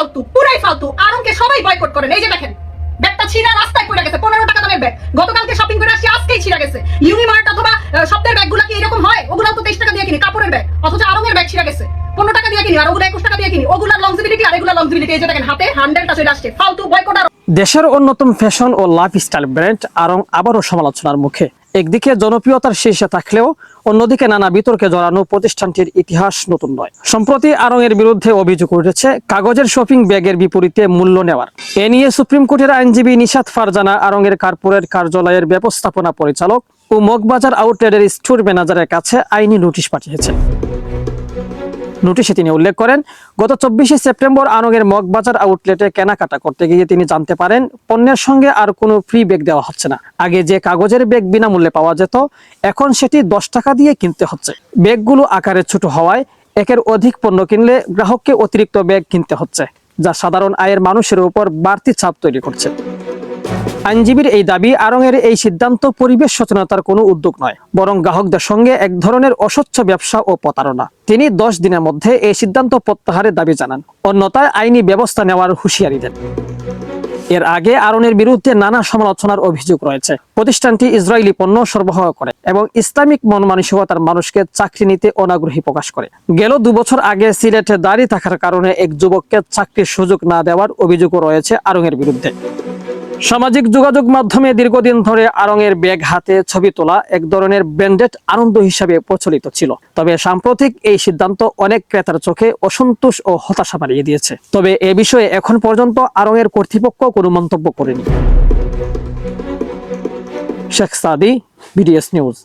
ফালতু, পুরাই ফালতু। আরমকে সবাই বয়কট করেন। এই যে দেখেন, ব্যাগটা ছিঁড়া রাস্তায় পড়ে গেছে, পনেরো টাকা দামের ব্যাগ। গতকালকে শপিং করে আসছি, আজকেই ছিঁড়া গেছে। ইউনিমার্ট অথবা স্বপ্নের ব্যাগগুলো কি এরকম হয়? ওগুলো তো তেইশ টাকা দিয়ে কিনি, কাপড়ের ব্যাগ। অথচ আরমের ব্যাগ ছিঁড়া গেছে। পনেরো টাকা দিয়ে কিনি, আর ওগুলো একুশ টাকা দিয়ে কিনি। ওগুলোর লংজিবিলিটি আর এগুলো লংজিবিলিটি এই যে দেখেন, হাতে হান্ড্রেডটা চলে আসছে। ফালতু বয়কট দেশের অন্যতম ফ্যাশন ও লাইফস্টাইল ব্র্যান্ড আরং আবারও সমালোচনার মুখে। একদিকে জনপ্রিয়তার শীর্ষে থাকলেও অন্যদিকে নানা বিতর্কে জড়ানো প্রতিষ্ঠানটির ইতিহাস নতুন নয়। সম্প্রতি আরং এর বিরুদ্ধে অভিযোগ উঠেছে, কাগজের শপিং ব্যাগের বিপরীতে মূল্য নেওয়ার। এ নিয়ে সুপ্রিম কোর্টের আইনজীবী নিশাদ ফারজানা আরং এর কার্পোরেট কার্যালয়ের ব্যবস্থাপনা পরিচালক ও মগবাজার আউটলেটের স্টোর ম্যানেজারের কাছে আইনি নোটিশ পাঠিয়েছেন। নোটিশে তিনি উল্লেখ করেন, গত চব্বিশে সেপ্টেম্বর আনগের মগবাজার আউটলেটে কেনাকাটা করতে গিয়ে তিনি জানতে পারেন, পণ্যের সঙ্গে আর কোনো ফ্রি ব্যাগ দেওয়া হচ্ছে না। আগে যে কাগজের ব্যাগ বিনামূল্যে পাওয়া যেত, এখন সেটি দশ টাকা দিয়ে কিনতে হচ্ছে। ব্যাগগুলো আকারে ছোট হওয়ায় একের অধিক পণ্য কিনলে গ্রাহককে অতিরিক্ত ব্যাগ কিনতে হচ্ছে, যা সাধারণ আয়ের মানুষের উপর বাড়তি চাপ তৈরি করছে। আইনজীবীর এই দাবি আরঙের এই সিদ্ধান্ত পরিবেশ সচেতনতার কোনো উদ্যোগ নয়, বরং গ্রাহকদের সঙ্গে এক ধরনের অস্বচ্ছ ব্যবসা ও প্রতারণা। তিনি দশ দিনের মধ্যে এই সিদ্ধান্ত প্রত্যাহারের দাবি জানান। অন্যতায় আইনি ব্যবস্থা নেওয়ার হুঁশিয়ারি দেন। এর আগে আরনের বিরুদ্ধে নানা সমালোচনার অভিযোগ রয়েছে। প্রতিষ্ঠানটি ইসরায়েলি পণ্য সরবরাহ করে এবং ইসলামিক মন মানসিকতার মানুষকে চাকরি নিতে অনাগ্রহী প্রকাশ করে। গেল দুবছর আগে সিলেটে দাঁড়িয়ে থাকার কারণে এক যুবককে চাকরির সুযোগ না দেওয়ার অভিযোগও রয়েছে আরঙের বিরুদ্ধে। সামাজিক যোগাযোগ মাধ্যমে দীর্ঘদিন ধরে আরঙের ব্যাগ হাতে ছবি তোলা এক ধরনের ব্র্যান্ডেড আনন্দ হিসাবে প্রচলিত ছিল। তবে সাম্প্রতিক এই সিদ্ধান্ত অনেক ক্রেতার চোখে অসন্তোষ ও হতাশা বাড়িয়ে দিয়েছে। তবে এ বিষয়ে এখন পর্যন্ত আরঙের কর্তৃপক্ষ কোনো মন্তব্য করেনি। Sheikh Sadi, BDS news.